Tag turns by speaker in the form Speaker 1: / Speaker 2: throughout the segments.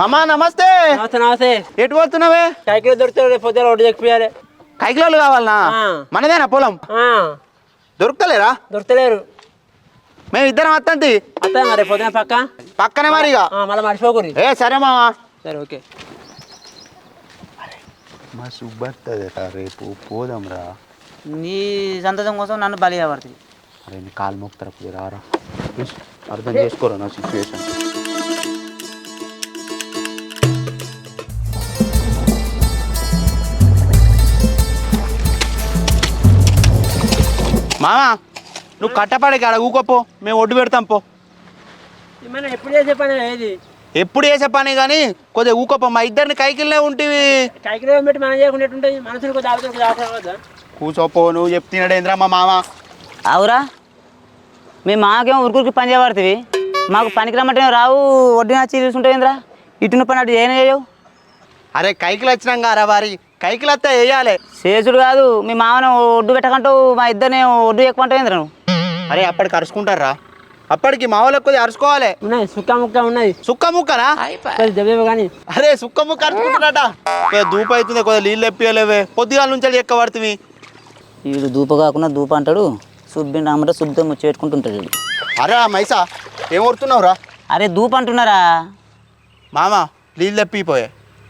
Speaker 1: మామా నమస్తే.
Speaker 2: నమస్తే నమస్తే.
Speaker 1: ఎటు పోతున్నావే?
Speaker 2: సైకిల్ దొరుకుతుంది పొద్దున ఒకటి చెప్పియాలి
Speaker 1: కైకిలోలు కావాలనా?
Speaker 2: ఆ.
Speaker 1: మనదేనా పొలం? దొరుకుతలేరా?
Speaker 2: దొరకలేరు
Speaker 1: మేము ఇద్దరం అత్తంటి.
Speaker 2: అత్త మరి పొద్దున పక్క?
Speaker 1: పక్కనే మరి ఇక.
Speaker 2: మళ్ళీ మర్చిపోకూరి
Speaker 1: ఏ సరే మామా.
Speaker 2: సరే ఓకే.
Speaker 1: మా సుబ్బత్తదిరా రేపు పోదాంరా.
Speaker 3: నీ సంతోషం కోసం నన్ను బలి పడుతుంది
Speaker 1: అరే నీ కాలు మొక్తారా కొద్దిగా రారా. అర్థం చేసుకోరా నా సిచ్యువేషన్ మామా నువ్వు కట్టపడకి ఆడ ఊకోపో మేము ఒడ్డు పెడతాం పో.
Speaker 2: ఏమైనా ఎప్పుడు చేసే పని ఏది?
Speaker 1: ఎప్పుడు చేసే పని కానీ కొద్దిగా ఊకోపో. మా ఇద్దరిని కైకిల్లే ఉంటివి.
Speaker 2: సైకిల్ పెట్టి మనం చేయకుండా మనసులు
Speaker 1: కూసోపో నువ్వు చెప్తున్నాడేంద్రా మా మామ.
Speaker 3: అవురా. మీ మాకేమో ఉరుకురికి పని చేయబడుతుంది మాకు పనికి రమ్మంటే రావు వడ్డీ నచ్చి చూసుకుంటావేంద్రా ఇటున్న పని అటు చేయనే చేయవు.
Speaker 1: అరే కైకిలు వచ్చినాం కారా వారి. కైకిలు వస్తే వేయాలి.
Speaker 3: శేషుడు కాదు మీ మామను ఒడ్డు పెట్టకంటూ మా ఇద్దరిని ఒడ్డు ఎక్కువంటావేంద్రా నువ్వు?
Speaker 1: అరే అప్పటికి అరుచుకుంటారా? అప్పటికి మా వాళ్ళకి కొద్దిగా అరుచుకోవాలి.
Speaker 2: ఉన్నాయి సుక్క ముక్క ఉన్నది
Speaker 1: సుక్క ముక్కనా?
Speaker 2: కొద్ది దెబ్బ కానీ.
Speaker 1: అరే సుక్క ముక్క కొద్దిగా దూపు అవుతుంది కొద్దిగా నీళ్ళు ఎప్పియలేవే పొద్దుగాల నుంచి ఎక్క పడుతుంది
Speaker 3: వీడు దూప కాకుండా దూప అంటాడు సుబ్బిని రామంటే శుద్ధం ముచ్చి పెట్టుకుంటుంటాడు వీడు.
Speaker 1: అరే ఆ మైసా ఏం కొడుతున్నావురా
Speaker 3: అరే దూప అంటున్నారా?
Speaker 1: మామ నీళ్ళు ఎప్పిపోయే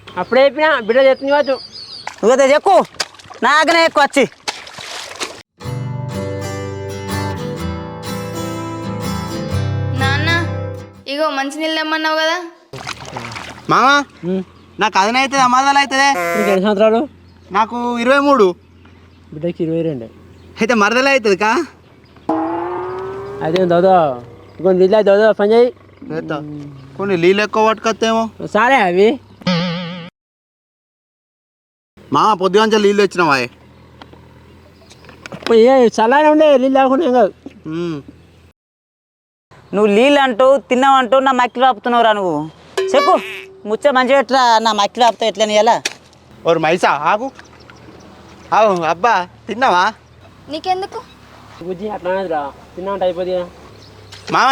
Speaker 2: అప్పుడే చెప్పినా బిడ్డ చెప్తుంది కావచ్చు
Speaker 3: నువ్వైతే ఎక్కువ నాకనే ఎక్కువ వచ్చి.
Speaker 4: నాన్న ఇగో మంచి నీళ్ళు తెమ్మన్నావు కదా?
Speaker 1: మామ నాకు అదన అవుతుంది అమాదాలు అవుతుంది.
Speaker 2: నీకు ఎన్ని సంవత్సరాలు?
Speaker 1: నాకు ఇరవై మూడు
Speaker 2: బిడ్డకి ఇరవై రెండు
Speaker 1: అయితే మరదలే అవుతుంది కా
Speaker 2: అదే దోదో ఇంకో నీళ్ళు దోదో పని చేయి.
Speaker 1: కొన్ని నీళ్ళు ఎక్కువ పట్టుకొస్తేమో
Speaker 2: సరే అవి.
Speaker 1: మామ పొద్దుగాంచ నీళ్ళు వచ్చినావా
Speaker 2: ఏ చల్లానే ఉండే నీళ్ళు లేకుండా ఏం కాదు.
Speaker 3: నువ్వు నీళ్ళు అంటూ తిన్నావంటూ నా మక్కిలు ఆపుతున్నావురా నువ్వు. చెప్పు ముచ్చ మంచిగా ఎట్లా నా మక్కిలు ఆపుతావు ఎట్లా ఎలా
Speaker 1: ఓరు మైసా ఆగు. అవు అబ్బా తిన్నావా?
Speaker 4: నీకెందుకు?
Speaker 2: బుజ్జి అట్లా అనేదిరా తిన్నామంటే అయిపోతుంది.
Speaker 1: మామ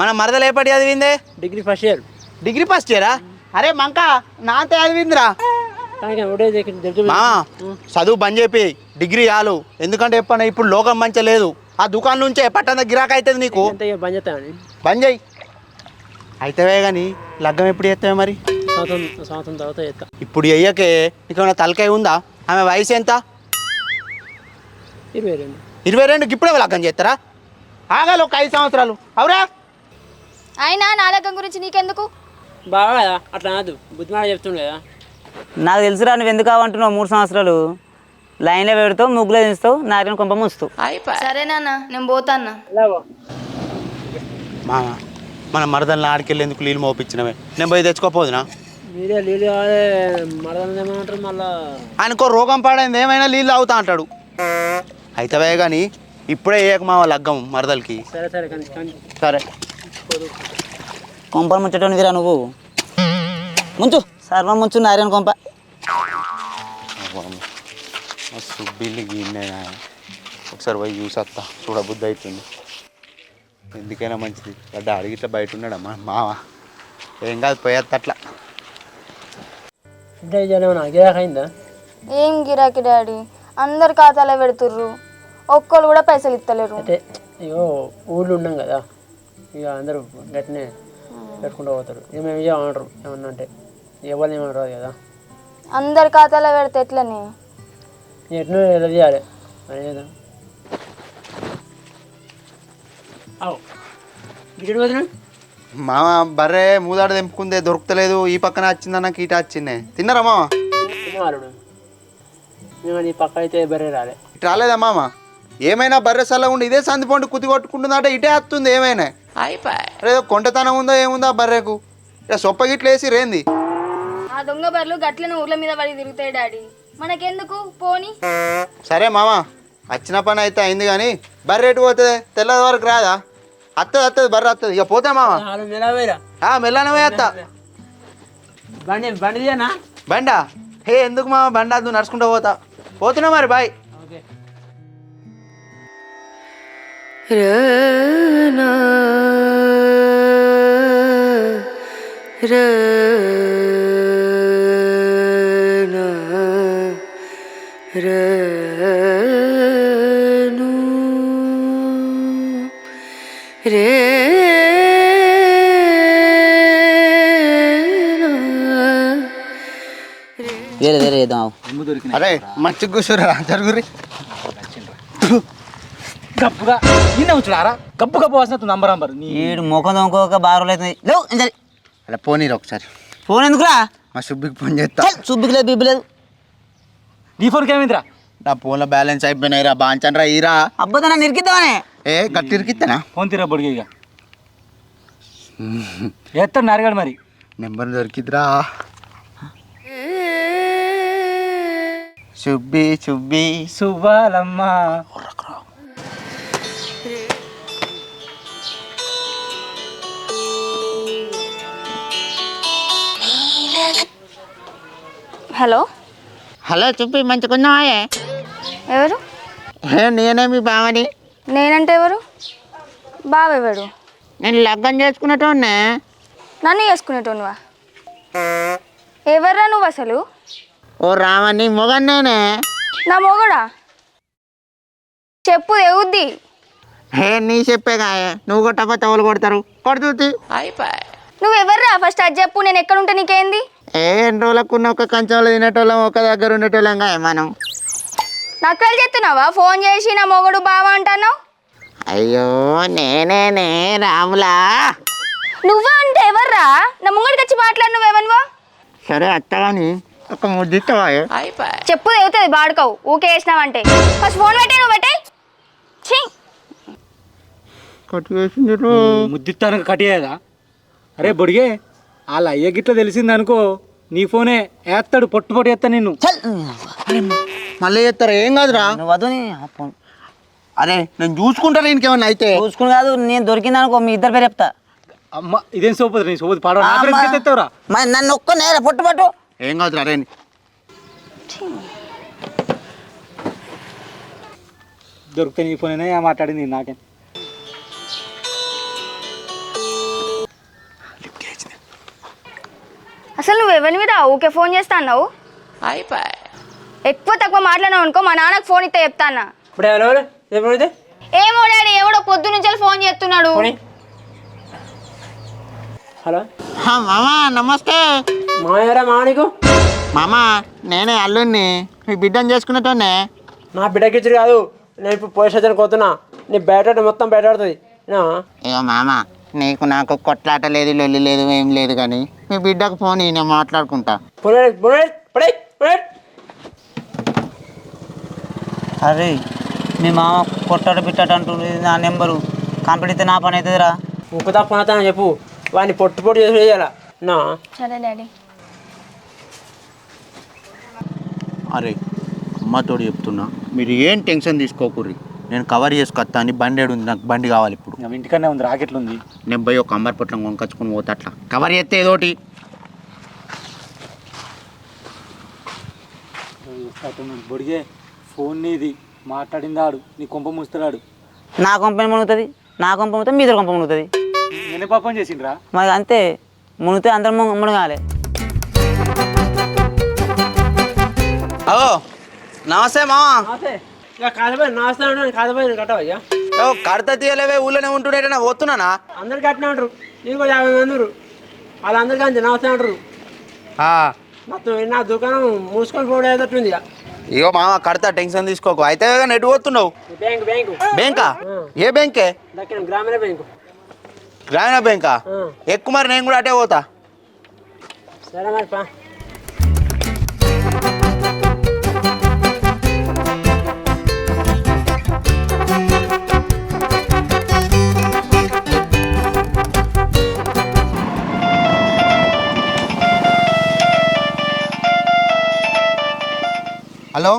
Speaker 1: మన మరదలు ఏపటి చదివిందే?
Speaker 2: Degree first year.
Speaker 1: Degree first ఇయరా? అరే మంక నాంతే చదివిందిరా. చదువు బంద్ చెప్పి డిగ్రీ చాలు. ఎందుకంటే చెప్పండి ఇప్పుడు లోకం మంచి లేదు. ఆ దుకాణం నుంచే పట్టణ గిరాక్ అవుతుంది నీకు.
Speaker 2: బంద్
Speaker 1: చేయి. అయితేవే కానీ లగ్గం ఎప్పుడు చేస్తావే మరి?
Speaker 2: సంవత్సరం సంవత్సరం తర్వాత చేస్తా.
Speaker 1: ఇప్పుడు అయ్యకే నీకేమైనా తలకాయ ఉందా? ఆమె వయసు ఎంత?
Speaker 2: ఇరవై రెండు.
Speaker 1: ఇరవై రెండుకి ఇప్పుడే లగ్గం చేస్తారా? ఆగాలి ఒక ఐదు సంవత్సరాలు. అవురా?
Speaker 4: అయినా నా లగ్గం గురించి నీకెందుకు?
Speaker 2: బాగా కదా అట్లా అనదు బుద్ధిమాట చెప్తుండే కదా.
Speaker 3: నాకు తెలుసురా నువ్వు ఎందుకు కావంటున్నావు మూడు సంవత్సరాలు? లైన్లో పెడతావు ముగ్గులో దించుతావు నారిన కొంప ముంచుతావు
Speaker 4: సరే నాన్న నేను పోతాన్నా
Speaker 1: మామ మన మరదల్ని ఆడికెళ్ళేందుకు నీళ్ళు మోపించినవే నేను పోయి తెచ్చుకోపోదునా?
Speaker 2: మీరే నీళ్ళు మరదలు ఏమంటారు మళ్ళా?
Speaker 1: ఆయనకో రోగం పాడైంది ఏమైనా నీళ్ళు అవుతా అంటాడు. అయితవే కానీ ఇప్పుడే వేయక మామ లగ్గం మరదలకి.
Speaker 2: సరే సరే
Speaker 1: సరే.
Speaker 3: కొంపలు వీరా నువ్వు. ముంచు. సర్వం ముంచు నారాయణ కొంప.
Speaker 1: సుబ్బిల్లి గిన్నె ఒకసారి పోయి చూసత్తా చూడబుద్ధి అవుతుంది ఎందుకైనా మంచిది. గడ్డ అడిగి ఇట్లా బయట ఉన్నాడమ్మా మామ ఏం కాదు పోయేత్త అట్లా.
Speaker 2: ఫుడ్ అయినా గిరాక్ అయిందా?
Speaker 4: ఏం గిరాకీ డాడీ? అందరు ఖాతాలో పెడుతుర్రు. ఒక్కరు కూడా పైసలు ఇస్తలేరు
Speaker 2: అంటే ఇగో ఊళ్ళో ఉన్నాం కదా ఇక అందరూ గట్టినే పెట్టుకుంటూ పోతారు. ఇక మేము ఏమనరు ఏమన్నా అంటే. ఎవరిని కదా.
Speaker 4: అందరి ఖాతాలో పెడితే ఎట్లని?
Speaker 2: ఎట్లా ఎలా చేయాలి. అవు. వదిన
Speaker 1: మామ బర్రె మూదాడు తెంపుకుందే దొరుకుతలేదు. ఈ పక్కన వచ్చిందా నాకు ఇట వచ్చిందే. తిన్నారా మామ?
Speaker 2: తిన్నవారుడు మేము నీ పక్క అయితే బరే రాలే.
Speaker 1: ఇటు రాలేదా మామ? ఏమైనా బర్రె సల్ల ఉండి ఇదే సంది పండు కుతి కొట్టుకుంటుందంటే ఇటే వస్తుంది ఏమైనా? అరే కొంటతనం ఉందో ఏముందో ఆ బర్రెకు. ఇక సొప్ప గిట్ల వేసి రేంది.
Speaker 4: దొంగ బర్రెలు గట్లనే ఊర్ల మీద పడి తిరుగుతాయి డాడీ. మనకెందుకు? పోని.
Speaker 1: సరే మామ వచ్చిన పని అయితే అయింది కానీ బర్రె ఎటు పోతుంది? తెల్లది వరకు రాదా? అత్తది అత్తది బర్రె వస్తుంది ఇక పోతా మామ. ఆ మెల్లనమే అత్త
Speaker 2: బండి బండి తీయనా
Speaker 1: బండా? హే ఎందుకు మామ బండా? నువ్వు నడుచుకుంటూ పోతా. పోతున్నా మరి బాయ్.
Speaker 2: ఓకే.
Speaker 5: ర
Speaker 3: వేరే వేరే చేద్దాం.
Speaker 1: అరే మంచి కూర్చోరా జరుగురి
Speaker 5: గప్పుగా నిన్న వచ్చారా గప్పు గప్పు వాసన నంబర్ నంబర్. నీ
Speaker 3: ఈడు ముఖం దొంగక బాగా అవుతుంది. లేవు
Speaker 1: అలా పోనీరు ఒకసారి.
Speaker 3: ఫోన్ ఎందుకురా?
Speaker 1: మా సుబ్బికి ఫోన్ చేస్తా.
Speaker 3: సుబ్బికి లేదు బిబ్బి లేదు.
Speaker 5: నీ ఫోన్కి ఏమైందిరా?
Speaker 1: నా ఫోన్లో బ్యాలెన్స్ అయిపోయినాయిరా బాంచన్రా ఈరా.
Speaker 3: అబ్బా నన్ను ఇరికిద్దామనే
Speaker 1: ఏ గట్టి ఇరికిత్తేనా
Speaker 5: ఫోన్ తీరా బొడిగా ఇక. ఎత్తాడు నారగాడు మరి.
Speaker 1: నెంబర్ దొరికిద్దిరా. సుబ్బి సుబ్బి.
Speaker 5: సువ్వాలమ్మ.
Speaker 4: హలో
Speaker 1: హలో సుబ్బి మంచిగున్నావాయే
Speaker 4: ఎవరు?
Speaker 1: హే నేనే మీ బావని.
Speaker 4: నేనంటే ఎవరు? బావెవడు?
Speaker 1: నేను లగ్గం చేసుకున్నట్టున్నా
Speaker 4: నన్ను చేసుకునేటోనువా ఎవర్రా నువ్వు అసలు?
Speaker 1: ఓ రామని మొగన్నేనే
Speaker 4: నా మొగుడా? చెప్పు ఎవుద్ది
Speaker 1: హే నీ చెప్పేగా నువ్వు కొట్టకపోతే ఎవరు కొడతారు? కొడుతుంది
Speaker 4: నువ్వు ఎవర్రా ఫస్ట్ అది చెప్పు నేను ఎక్కడుంటే నీకేంది?
Speaker 1: ఏ ఎన్ని రోజులకున్న ఒక కంచంలో తినేటోళ్ళం ఒక దగ్గర ఉండేటోళ్ళంగా మనం.
Speaker 4: నక్కలు చెప్తున్నావా? ఫోన్ చేసి నా మొగుడు బావా అంటున్నావు?
Speaker 1: అయ్యో నేనేనే రాములా.
Speaker 4: నువ్వా అంటే ఎవర్రా? నా ముంగడికి వచ్చి మాట్లాడు నువ్వు ఎవరివో?
Speaker 1: సరే అత్తగాని ఒక ముద్దిస్తావా
Speaker 4: చెప్పు తెగుతుంది బాడుకోవు ఊకే వేసినావంటే ఫస్ట్ ఫోన్ పెట్టే నువ్వు పెట్టే. ఛీ!
Speaker 1: కొట్టి వేసింది
Speaker 5: ముద్దిత్తానికి కట్టేయదా అరే బొడిగే. వాళ్ళ అయ్య గిట్ల తెలిసింది అనుకో నీ ఫోనే వేస్తాడు పొట్టు పొట్టు వేస్తా నిన్ను.
Speaker 1: మళ్ళీ చేస్తారా ఏం కాదురా.
Speaker 3: నువ్వు
Speaker 1: అరే నేను చూసుకుంటాను ఇంకేమన్నా అయితే.
Speaker 3: చూసుకుని కాదు నేను దొరికింది అనుకో మీ ఇద్దరు పేరు చెప్తా.
Speaker 5: అమ్మ ఇదేం సోపది నీ? సోపది ఎత్తావురా
Speaker 3: మరి నన్ను ఒక్క నేర పొట్టు పట్టు.
Speaker 1: ఏం కాదురా రే.
Speaker 5: దొరికితే నీ ఫోన్ మాట్లాడింది? నాకే?
Speaker 4: అసలు నువ్వు ఎవరివిరా ఊకే ఫోన్ చేస్తా అన్నావు? ఎక్కువ తక్కువ మాట్లాడినావు అనుకో మా నాన్నకు ఫోన్ ఇస్తే చెప్తానా
Speaker 2: ఇప్పుడు ఎవరు అయితే
Speaker 4: ఏమో డాడీ ఎవడో పొద్దు నుంచి ఫోన్ చేస్తున్నాడు.
Speaker 2: పోనీ. హలో.
Speaker 1: మామా నమస్తే.
Speaker 2: మాయరా మా నీకు?
Speaker 1: మామా నేనే అల్లుడిని మీ బిడ్డను చేసుకున్నట్టునే
Speaker 2: నా బిడ్డకి ఇచ్చి కాదు. నేను ఇప్పుడు పోలీస్ స్టేషన్కి పోతున్నా. నీ బయట మొత్తం బయటపడుతుంది నా?
Speaker 1: ఇగో మామ నీకు నాకు కొట్లాట లేదు లొల్లి లేదు ఏం లేదు కానీ మీ బిడ్డకు ఫోన్ నేను మాట్లాడుకుంటా.
Speaker 3: అరే మీ మామ కొట్టాడు పిట్టాడు అంటుంది నా నెంబరు. అయితే నా పని అవుతుందిరా.
Speaker 2: ఉప్పు తక్కువ అని చెప్పు. వాడిని పొట్టు పొట్టు చేసి వేయాల? నా.
Speaker 4: సరే డాడీ.
Speaker 1: అరే అమ్మతోడు చెప్తున్నా మీరు ఏం టెన్షన్ తీసుకోకూర్రి? నేను కవర్ చేసుకొస్తా అని బండి ఏడు ఉంది నాకు బండి కావాలి ఇప్పుడు.
Speaker 5: నా ఇంటికనే ఉంది రాకెట్లు ఉంది.
Speaker 1: నేను పోయి ఒక అంబర్ పొట్లం కొనుకొచ్చుకొని పోతా అట్లా. కవర్ చేస్తే ఏదోటి
Speaker 5: బొడిగే ఫోన్ నీది మాట్లాడిందాడు నీ కొంప ముస్తున్నాడు
Speaker 3: నా కంపెనీ మునుగుతుంది నా కంపెనీ మునుగుతుంది మీ ఇద్దరు కంపెనీ మునుగుతుంది.
Speaker 5: నేనే పాపం చేసిండ్రా?
Speaker 3: మరి అంతే మునిగితే అందరం మును- మునగాలి. ఓ నమస్తే మామ
Speaker 2: ఇక? కాదపోయి నాస్తాను
Speaker 3: కడత తీయలేవే ఊళ్ళోనే ఉంటుండే పోతున్నానా
Speaker 2: అందరు కట్టినా అంటారు. యాభై మంది ఉన్నారు. వాళ్ళందరికీ అంతే నమస్తే అంటారు. మొత్తం నా దుకాణం మూసుకొని పోవడం ఇక.
Speaker 1: ఇగో మామ కడతా టెన్షన్ తీసుకోకు. అయితే నెట్ పోతున్నావు.
Speaker 2: Bank bank.
Speaker 1: బ్యాంకా? ఏ బ్యాంకే?
Speaker 2: గ్రామీణ బ్యాంకు.
Speaker 1: గ్రామీణ బ్యాంకా. ఎక్కువ మరి నేను కూడా అటే పోతా.
Speaker 2: సరే మరి పా.
Speaker 1: హలో?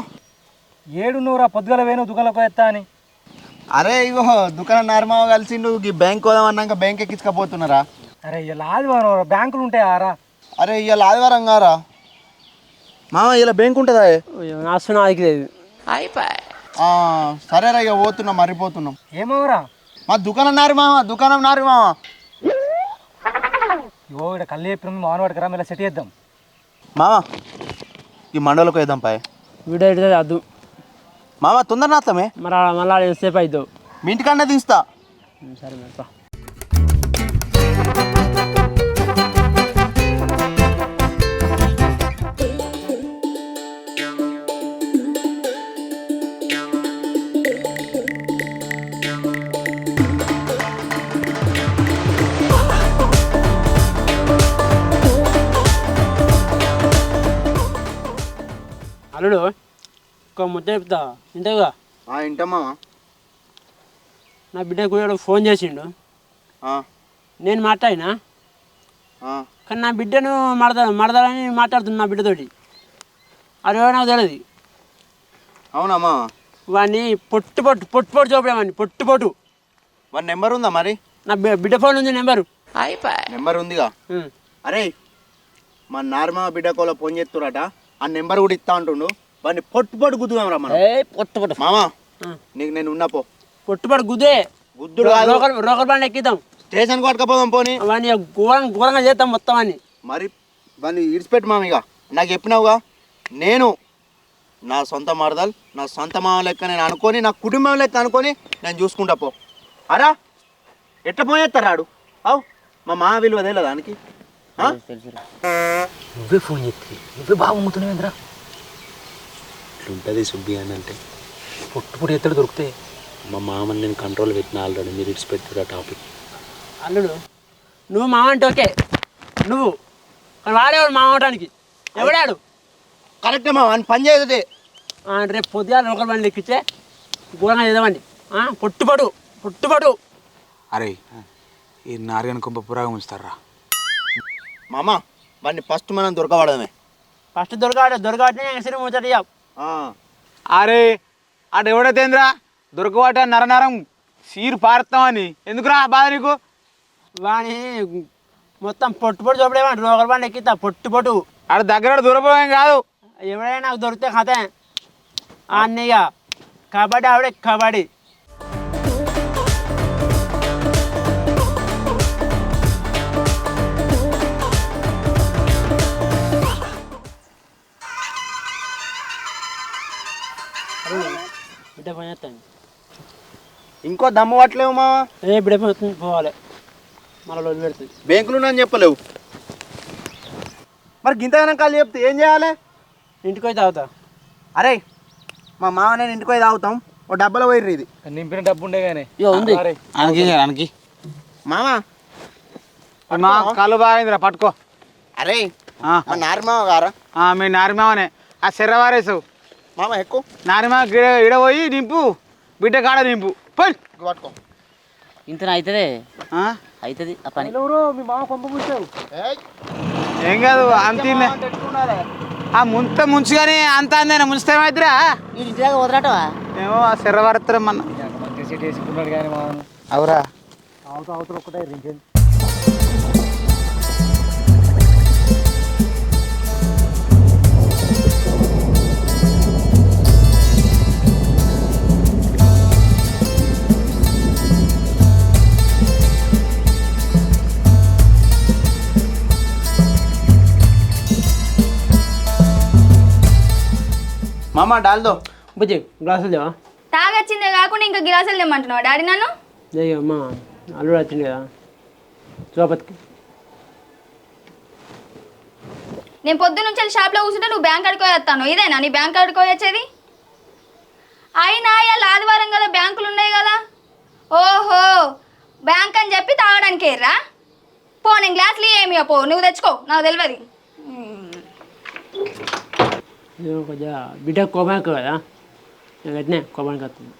Speaker 5: ఏడు నువ్వురా పొద్దుగల వేను దుకాణంలో ఎత్తా అని.
Speaker 1: అరే ఇగో దుకాణం నార్మావ కలిసి నువ్వు ఈ బ్యాంక్ పోదాం అన్నాక బ్యాంక్ ఎక్కించుకపోతున్నారా?
Speaker 5: అరే ఇలా ఆదివారం బ్యాంకులు ఉంటాయారా
Speaker 1: అరే ఇవాళ ఆదివారం గారా మామ ఇలా బ్యాంక్ ఉంటుందా
Speaker 2: నాస్తున్నా అది లేదు
Speaker 1: ఆ, సరేరా ఇక పోతున్నాం మర్రిపోతున్నాం
Speaker 5: ఏమోరా?
Speaker 1: మా దుకాణం నారి మామ దుకాణం నారి మామ.
Speaker 5: ఇగో ఇక్కడ కళ్ళు చెప్పిన మామూలు పట్టుకురా మళ్ళీ సెట్ చేద్దాం.
Speaker 1: మామ ఈ మండలకు వేద్దాం పాయ్.
Speaker 2: వీడియో ఎడితే అద్దు
Speaker 1: మామ తొందరనా వస్తామే
Speaker 2: మరి మళ్ళీ సేపు అవుతావు
Speaker 1: మీ ఇంటికన్నా తీస్తా
Speaker 2: సరే మేడం అల్లుడు ఒక ముద్ద చెప్తా. ఇంతగా
Speaker 1: ఇంటా మామ.
Speaker 2: నా బిడ్డ కూడా ఫోన్ చేసిండు.
Speaker 1: ఆ,
Speaker 2: నేను మాట్లాడినా?
Speaker 1: ఆ.
Speaker 2: కానీ నా బిడ్డను మడదా మడదాలని మాట్లాడుతున్నా నా బిడ్డతోటి. అరే నాకు తెలియదు
Speaker 1: అవునా మామ?
Speaker 2: వాడిని పొట్టు పొట్టు పొట్టు పొట్టు చూపడేవాడిని పొట్టు పొట్టు.
Speaker 1: మరి నెంబర్ ఉందా మరి?
Speaker 2: నా బిడ్డ ఫోన్ ఉంది నెంబరు.
Speaker 1: నెంబర్ ఉందిగా. అరే మా నార్మా బిడ్డ కోల ఫోన్ చేస్తురట ఆ నెంబర్ కూడా ఇస్తా అంటుండు. వాడిని పొట్టు పొట్టు గుద్దుదాం రా మనం.
Speaker 2: ఏ పొట్టు పొట్టు
Speaker 1: మామా. నీకు నేను ఉన్నా పో.
Speaker 2: పొట్టు పొట్టు గుద్దే.
Speaker 1: గుద్దుడు కాదు.
Speaker 2: బండి ఎక్కిద్దాం.
Speaker 1: స్టేషన్కి పట్టుకపోదాం పోని.
Speaker 2: వాడిని ఘోరంగా ఘోరంగా చేద్దాం మొత్తం అని
Speaker 1: మరి వాడిని ఇడిచిపెట్టు మామ ఇక. నాకు చెప్పినావుగా నేను నా సొంత మరదలు నా సొంత మామ లెక్క నేను అనుకొని నా కుటుంబం లెక్క అనుకొని నేను చూసుకుంటా పో. అరా ఎట్ట పోయేస్తారాడు అవు మా మామ విలువ తెలియదా దానికి?
Speaker 5: నువ్వే ఫోన్ చేస్తే నువ్వే బాగా అమ్ముతున్నావేంద్రా
Speaker 1: ఇట్లుంటుంది సుబ్బి అని అంటే.
Speaker 5: పొట్టు పొట్టు ఎత్తడు దొరికితే.
Speaker 1: మా మామని నేను కంట్రోల్ పెట్టిన ఆల్రెడీ మీరు ఇడిచిపెట్టారు టాపిక్
Speaker 2: అల్లుడు నువ్వు మామ అంటే ఓకే. నువ్వు కానీ వాడేవాడు మామ అవటానికి. ఎవడాడు?
Speaker 1: కరెక్టే మా అని పని చేయదే
Speaker 2: ఆ, రేపు పొద్దుగా రోకల్ బండి ఎక్కించే ఘోరంగా చేద్దామండి. ఆ, పొట్టుపడు పొట్టుపడు
Speaker 5: అరే ఈ నారిగన్ కొంప పురాగా ఉంచుతారా?
Speaker 1: మామ వాడిని ఫస్ట్ మనం దొరకబడమే.
Speaker 2: ఫస్ట్ దొరకాడు దొరకాటే ఎసరి ముచ్చట.
Speaker 5: అరే ఆడ ఎవడైతేంద్రా? దొరకవాట నరనరం సీరు పారుతామని. ఎందుకురా బాధ నీకు?
Speaker 2: వాని మొత్తం పొట్టు పొట్టు చూపడేవాడు రోకల్ బండి ఎక్కిస్తా పొట్టు పొట్టు.
Speaker 5: ఆడ దగ్గర దూరపోయేం కాదు.
Speaker 2: ఎవడైనా నాకు దొరికితే కథ. అన్నయ్య కబడ్డీ ఆవిడే కబడ్డీ. బిడ్డ పని చేస్తాను
Speaker 1: ఇంకో దమ్ము పట్టలేవు మామ
Speaker 2: ఏ బిడ్డ పని వస్తుంది, పోవాలి. మళ్ళీ రోజు పెడుతుంది.
Speaker 1: బ్యాంకులు అని చెప్పలేవు. మరి గింతగానం కాళ్ళు చెప్తే ఏం చేయాలి?
Speaker 2: ఇంటికి పోయి తాగుతా.
Speaker 1: అరే మా మామ నేను ఇంటికి పోయి తాగుతాం. ఓ డబ్బాలో పోయిర్రు ఇది.
Speaker 5: నింపిన డబ్బు ఉండే కానీ.
Speaker 2: ఉంది.
Speaker 3: అనకి అనకి
Speaker 1: మామ?
Speaker 5: మా కళ్ళు బాగా పట్టుకో.
Speaker 1: అరే
Speaker 5: ఆ,
Speaker 1: మా నారిమామ గారా?
Speaker 5: ఆ, మీ నారిమావనే ఆ శర్రవారేసావు
Speaker 1: మామ ఎక్కువ
Speaker 5: నారిమా గిడ ఇడ పోయి నింపు బిడ్డ కాడ నింపు పోయి.
Speaker 1: పట్టుకో.
Speaker 3: ఇంత అవుతుంది
Speaker 5: ఆ?
Speaker 3: అవుతుంది ఆ పని.
Speaker 5: మీ మామ పంప
Speaker 1: ఏయ్,
Speaker 5: ఏం కాదు అంత ఆ ముంత ముంచుగానే అంత అందేనా? ముంచుతా ఏమైతురా
Speaker 3: ఈ ఇంటి దాకా వదలటవా
Speaker 5: ఏమో ఆ శర్రవారత్తరం మన అవురా.
Speaker 1: మామ డాల్దో.
Speaker 2: బుజ్జి గ్లాసులు దేవా
Speaker 4: తాగొచ్చిందే కాకుండా ఇంకా గిలాసులు తెమ్మంటున్నావు? డాడీ నన్ను?
Speaker 2: అమ్మ అల్లుడు వచ్చింది కదా. చూపతికి
Speaker 4: నేను పొద్దు నుంచి వెళ్ళి షాప్లో కూర్చుంటే నువ్వు బ్యాంక్ అడుకోయి వస్తాను. ఇదేనా? నీ బ్యాంక్ అడుకోయి వచ్చేది? అయినా ఇవాళ ఆదివారం కదా బ్యాంకులు ఉన్నాయి కదా. ఓహో బ్యాంక్ అని చెప్పి తాగడానికి రా పో నేను గ్లాసులు ఏమి పో నువ్వు తెచ్చుకో నాకు తెలియదు
Speaker 2: ఇది కొంచెం బిడ్డ కోపానికి కదా నేను వెంటనే కోపానికి వస్తుంది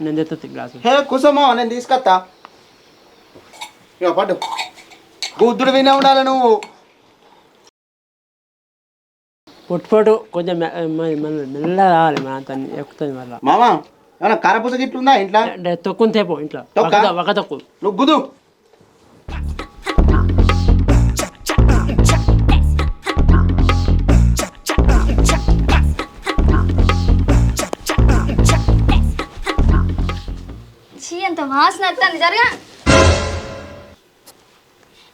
Speaker 2: నేను తెస్తుంది గ్లాసు
Speaker 1: హే కూసమ్మా నేను తీసుకొస్తా ఇక పట్టు బుద్ధుడు వినే ఉండాలి నువ్వు
Speaker 2: పొట్టు పొట్టు కొంచెం మె- మ- మెల్ల- మెల్లగా రావాలి మన అంత ఎక్కుతుంది మళ్ళీ
Speaker 1: మామ ఏమన్నా కరపూస ఉందా ఇంట్లో
Speaker 2: అంటే తొక్కుని తేపో ఇంట్లో
Speaker 1: తొక్క?
Speaker 2: ఒక ఒక తొక్కు
Speaker 1: నువ్వు గుదు
Speaker 4: వాసన జరగా.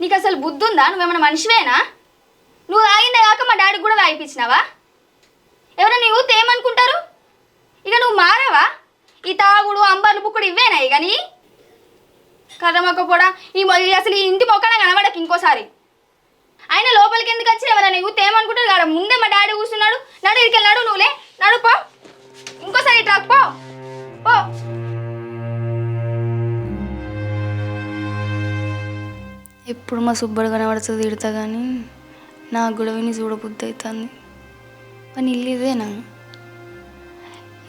Speaker 4: నీకు అసలు బుద్ధి ఉందా నువ్వేమైనా మనిషివేనా? నువ్వు తాగిందే కాక మా డాడీకి కూడా తాగిపించినావా ఎవరైనా నీ ఊతే ఏమనుకుంటారు? ఇక నువ్వు మారావా? ఈ తాగుడు అంబర్లు బుక్కుడు ఇవేనా ఇక నీ? కూడా ఈ అసలు ఈ ఇంటి మొక్కన కనబడక ఇంకోసారి. ఆయన లోపలికి ఎందుకు వచ్చి ఎవరైనా ఊతే ఏమనుకుంటారు? కదా ముందే మా డాడీ కూర్చున్నాడు. నడు ఇక్కడికి నడు నువ్వులే. నడు పో. ఇంకోసారి ఇట్లా పో. పో. ఎప్పుడు మా సుబ్బడు కనబడుతుంది తిడతా కానీ నా గొడవని చూడబుద్ధి అవుతుంది పని ఇల్లు ఇదేనా?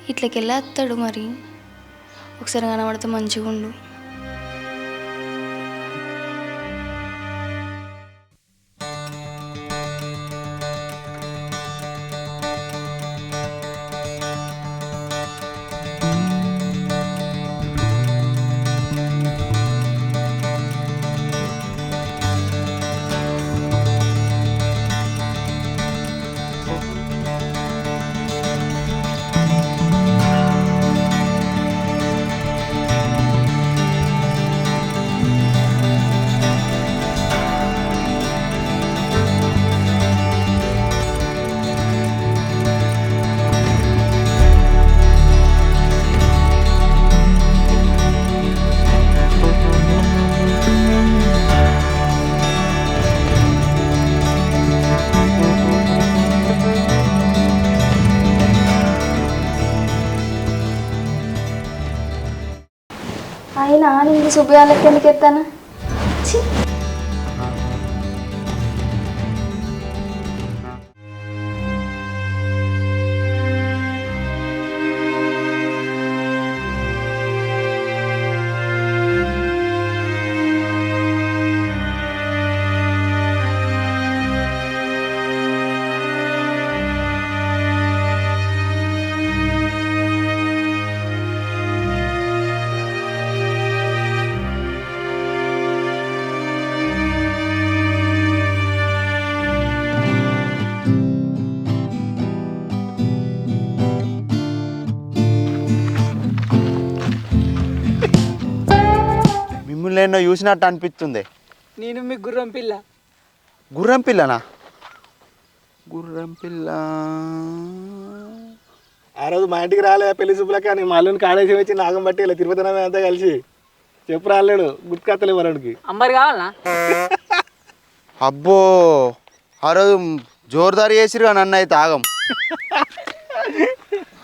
Speaker 4: ఇట్లకి వెళ్ళేస్తాడు మరి? ఒకసారి కనబడితే మంచిగా ఉండు అయినా నేను సుబ్బయాలకి ఎందుకు ఎత్తాను
Speaker 1: ఎన్నో చూసినట్టు అనిపిస్తుంది.
Speaker 2: నేను మీ గుర్రం పిల్ల.
Speaker 1: గుర్రం పిల్లనా? గుర్రం పిల్ల.
Speaker 5: ఆ రోజు మా ఇంటికి రాలే పెళ్ళి శుభ్లకి అని మా అల్లుని కాడేసి వచ్చి నాగం బట్టి ఇలా తిరుపతి అంతా కలిసి చెప్పు రాలేడు గుర్తుకత్తలే వరుడికి
Speaker 2: అంబర్ కావాలనా?
Speaker 1: అబ్బో ఆ రోజు జోరుదారి చేసిరుగా నన్ను అయితే ఆగం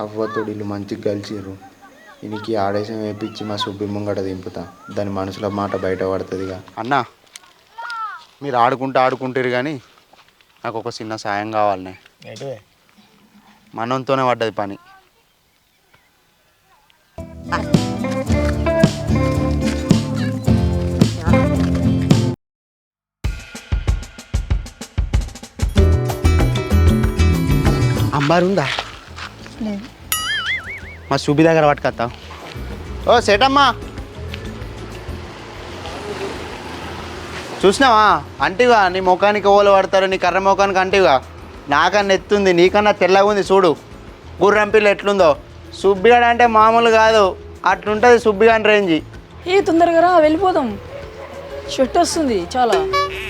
Speaker 1: అవ్వతోడిల్లు మంచిగా కలిసిర్రు. ఈయనకి ఆడేసం వేపించి మా సుబ్బి ముంగట దింపుతా. దాని మనసులో మాట బయట పడుతుందిగా. అన్న మీరు ఆడుకుంటూ ఆడుకుంటారు కానీ నాకు ఒక చిన్న సాయం కావాలనే. మనంతోనే పడ్డది పని. అంబారుందా? మా సుబ్బి దగ్గర పట్టుకొస్తా. ఓ సేటమ్మా. చూసినావా? అంటివా నీ ముఖానికి ఓలు పడతారు నీ కర్ర ముఖానికి అంటివా? నాకన్నా ఎత్తుంది నీకన్నా తెల్లగా ఉంది చూడు. గుర్రం పిల్ల ఎట్లుందో. సుబ్బిగాడు అంటే మామూలు కాదు. అట్లుంటుంది సుబ్బిగాని రేంజి.
Speaker 6: ఏ తొందరగా రా వెళ్ళిపోదాం. షర్ట్ వస్తుంది చాలా.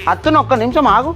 Speaker 1: అత్తున ఒక్క నిమిషం ఆగు.